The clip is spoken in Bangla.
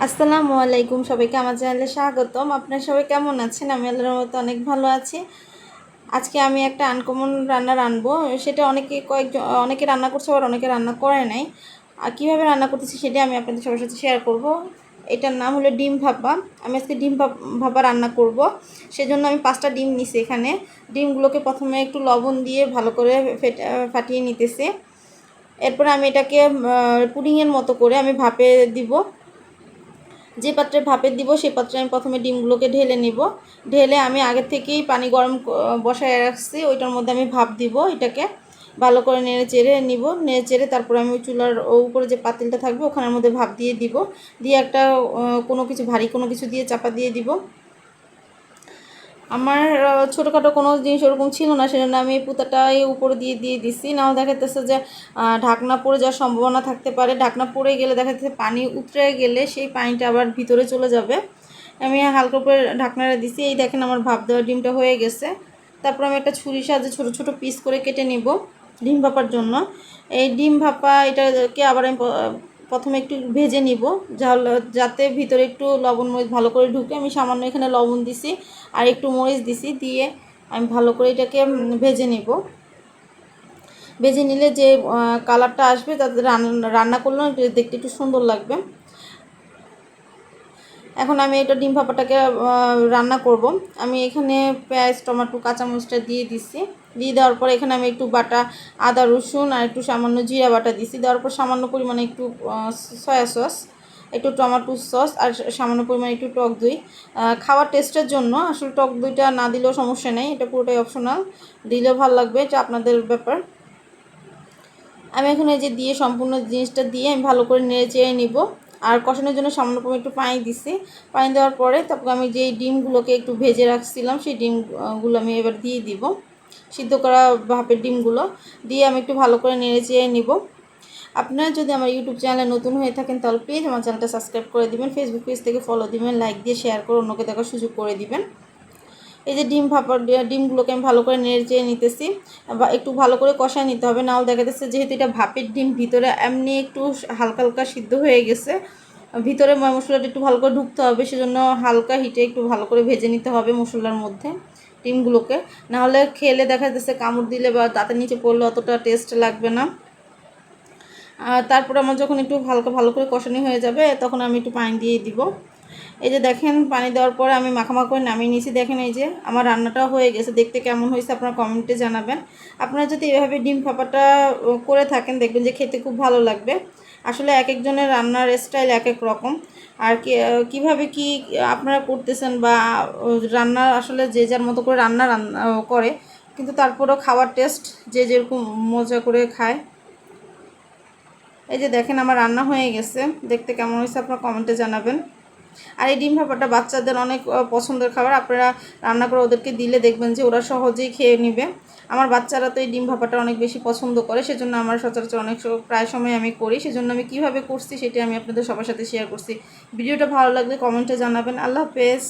আসসালামু আলাইকুম, সবাইকে আমার চ্যানেলে স্বাগতম। আপনার সবাই কেমন আছেন? আমি আল্লাহর মতো অনেক ভালো আছি। আজকে আমি একটা আনকমন রান্না রানবো। সেটা অনেকে কয়েকজন, অনেকে রান্না করছে আবার অনেকে রান্না করে নাই। আর কীভাবে রান্না করতেছি সেটা আমি আপনাদের সবার সাথে শেয়ার করব। এটার নাম হলো ডিম ভাপা। আমি আজকে ডিম ভাপ- রান্না করব। সেজন্য আমি পাঁচটা ডিম নিছি এখানে। ডিমগুলোকে প্রথমে একটু লবণ দিয়ে ভালো করে ফেট, ফাটিয়ে নিতেছে। এরপর আমি এটাকে পুডিংয়ের মতো করে আমি ভাপে দিব। যে পাত্রে ভাপে দিব সেই পাত্রে আমি প্রথমে ডিমগুলোকে ঢেলে নিব। ঢেলে আমি আগে থেকেই পানি গরম বসায় রাখছি। ওইটার মধ্যে আমি ভাপ দিব, এটাকে ভালো করে নেড়ে চেড়ে নিব। নেড়ে চেড়ে তারপরে আমি চুলার উপরে যে পাতিলটা থাকবে, ওখানের মধ্যে ভাপ দিয়ে দিব। দিয়ে একটা কোনো কিছু ভারী কোনো কিছু দিয়ে চাপা দিয়ে দিব। আমার ছোটোখাটো কোনো জিনিস ওরকম ছিল না, সেজন্য আমি পুতাটাই উপরে দিয়ে দিয়ে দিছি। নাও দেখাতেছে যে ঢাকনা পড়ে যাওয়ার সম্ভাবনা থাকতে পারে। ঢাকনা পড়ে গেলে দেখা যাচ্ছে পানি উতরে গেলে সেই পানিটা আবার ভিতরে চলে যাবে। আমি হালকা উপরে ঢাকনাটা দিছি। এই দেখেন আমার ভাপ দেওয়া ডিমটা হয়ে গেছে। তারপর আমি একটা ছুরির সাহায্যে ছোটো ছোটো পিস করে কেটে নিব ডিম ভাপার জন্য। এই ডিম ভাপা, এটাকে আবার আমি প্রথমে একটু ভেজে নিব যাতে ভিতরে একটু লবণ মরিচ ভালো করে ঢুকে আমি সামান্য এখানে লবণ দিছি আর একটু মরিচ দিছি দিয়ে আমি ভালো করে এটাকে ভেজে নিব। ভেজে নিলে যে কালারটা আসবে তাতে রান্না করলে দেখতে একটু সুন্দর লাগবে। এখন আমি এটা ডিম ভাপাটাকে রান্না করব। আমি এখানে পেঁয়াজ, টমেটো, কাঁচামরিচটা দিয়ে দিছি। দিয়ে দেওয়ার পর এখানে আমি একটু বাটা, আদা, রসুন আর একটু সামান্য জিরা বাটা দিছি। দেওয়ার পর সামান্য পরিমাণে একটু সয়া সস একটু টমেটো সস আর সামান্য পরিমাণে একটু টক দই। খাওয়ার টেস্টের জন্য আসলে টক দইটা না দিলেও সমস্যা নেই, এটা পুরোটাই অপশনাল দিলেও ভালো লাগবে, এটা আপনাদের ব্যাপার। আমি এখন এই যে দিয়ে সম্পূর্ণ জিনিসটা দিয়ে আমি ভালো করে নেড়ে চেড়ে নিব। আর কষানোর জন্য সামান্য পরিমাণ একটু পানি দিছি। পানি দেওয়ার পরে তারপর আমি যেই ডিমগুলোকে একটু ভেজে রাখছিলাম, সেই ডিমগুলো আমি এবার দিয়ে দিব। সিদ্ধ করা ভাপের ডিমগুলো দিয়ে আমি একটু ভালো করে নেড়ে চেড়ে নিব। আপনারা যদি আমার ইউটিউব চ্যানেলে নতুন হয়ে থাকেন তাহলে প্লিজ আমার চ্যানেলটা সাবস্ক্রাইব করে দিবেন ফেসবুক পেজ থেকে ফলো দিবেন লাইক দিয়ে শেয়ার করে অন্যকে দেখার সুযোগ করে দিবেন। এই যে ডিম ভাপার ডিমগুলোকে আমি ভালো করে নেড়ে চেয়ে নিতেছি, বা একটু ভালো করে কষায় নিতে হবে নাও দেখা যাচ্ছে যেহেতু এটা ভাপের ডিম, ভিতরে এমনি একটু হালকা হালকা সিদ্ধ হয়ে গেছে, ভিতরে মশলাটা একটু ভালো করে ঢুকতে হবে, সেজন্য হালকা হিটে একটু ভালো করে ভেজে নিতে হবে মশলার মধ্যে। ডিমগুলোকে নাহলে খেলে দেখা যাচ্ছে কামড় দিলে বা দাঁতের নিচে পড়লে অতটা টেস্ট লাগবে না। তারপর আমার যখন একটু হালকা ভালো করে কষানি হয়ে যাবে, তখন আমি একটু পানি দিয়ে দিব। এই যে দেখেন, পানি দেওয়ার পরে আমি মাখামা করে নামিয়ে নিয়েছি। দেখেন এই যে আমার রান্নাটাও হয়ে গেছে, দেখতে কেমন হয়েছে আপনারা কমেন্টে জানাবেন। আপনারা যদি এভাবে ডিম ফাঁপাটা করে থাকেন, দেখবেন যে খেতে খুব ভালো লাগবে। আসলে এক একজনের রান্নার স্টাইল এক এক রকম। আর কীভাবে কি আপনারা করতেছেন বা রান্না আসলে যে যার মতো করে রান্না রান্না করে, কিন্তু তারপরেও খাওয়ার টেস্ট যে যেরকম মজা করে খায়। এই যে দেখেন আমার রান্না হয়ে গেছে। দেখতে কেমন হয়েছে আপনারা কমেন্টে জানাবেন। আর এই ডিম ভাপাটা বাচ্চাদের অনেক পছন্দের খাবার। আপনারা রান্না করে ওদেরকে দিলে দেখবেন যে ওরা সহজেই খেয়ে নেবে। আমার বাচ্চারা তো এই ডিম ভাপাটা অনেক বেশি পছন্দ করে, সেজন্য আমার সচরাচর অনেক প্রায় সময় আমি করি। সেজন্য আমি কীভাবে করছি সেটি আমি আপনাদের সবার সাথে শেয়ার করছি। ভিডিওটা ভালো লাগলে কমেন্টে জানাবেন। আল্লাহ হাফেজ।